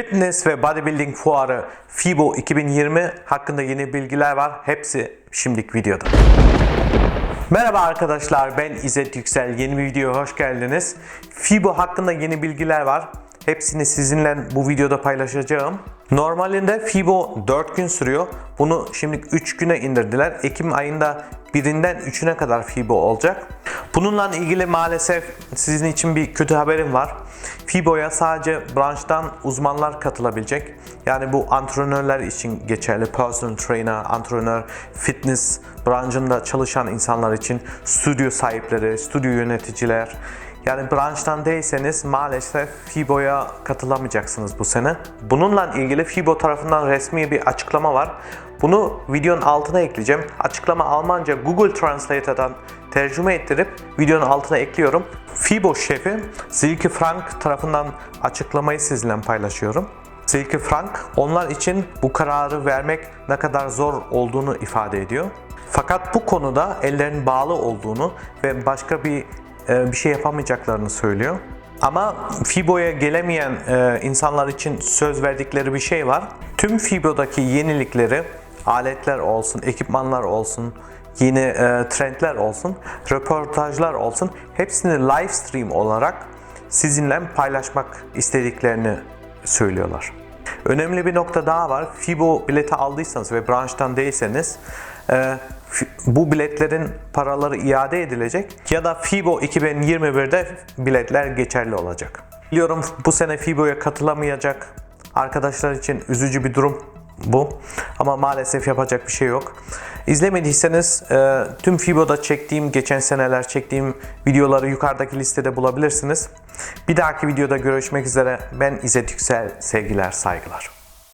Fitness ve Bodybuilding Fuarı FIBO 2020 hakkında yeni bilgiler var. Hepsi şimdilik videoda. Merhaba arkadaşlar ben İzzet Yüksel. Yeni bir videoya hoş geldiniz. FIBO hakkında yeni bilgiler var. Hepsini sizinle bu videoda paylaşacağım. Normalinde FIBO 4 gün sürüyor. Bunu şimdi 3 güne indirdiler. Ekim ayında birinden 3'üne kadar FIBO olacak. Bununla ilgili maalesef sizin için bir kötü haberim var. FIBO'ya sadece branştan uzmanlar katılabilecek. Yani bu antrenörler için geçerli. Personal trainer, antrenör, fitness branşında çalışan insanlar için stüdyo sahipleri, stüdyo yöneticiler. Yani branştan değilseniz maalesef FIBO'ya katılamayacaksınız bu sene. Bununla ilgili FIBO tarafından resmi bir açıklama var. Bunu videonun altına ekleyeceğim. Açıklama Almanca Google Translate'dan tercüme ettirip videonun altına ekliyorum. FIBO şefi Silke Frank tarafından açıklamayı sizinle paylaşıyorum. Silke Frank onlar için bu kararı vermek ne kadar zor olduğunu ifade ediyor. Fakat bu konuda ellerin bağlı olduğunu ve başka bir e, bir şey yapamayacaklarını söylüyor. Ama FIBO'ya gelemeyen e, insanlar için söz verdikleri bir şey var. Tüm FIBO'daki yenilikleri, aletler olsun, ekipmanlar olsun, yeni e, trendler olsun, röportajlar olsun hepsini live stream olarak sizinle paylaşmak istediklerini söylüyorlar. Önemli bir nokta daha var. FIBO bileti aldıysanız ve branştan değilseniz e, bu biletlerin paraları iade edilecek ya da FIBO 2021'de biletler geçerli olacak. Biliyorum bu sene FIBO'ya katılamayacak arkadaşlar için üzücü bir durum bu. Ama maalesef yapacak bir şey yok. İzlemediyseniz e, tüm FIBO'da çektiğim, geçen seneler çektiğim videoları yukarıdaki listede bulabilirsiniz. Bir dahaki videoda görüşmek üzere. Ben İzzet Yüksel. Sevgiler, saygılar.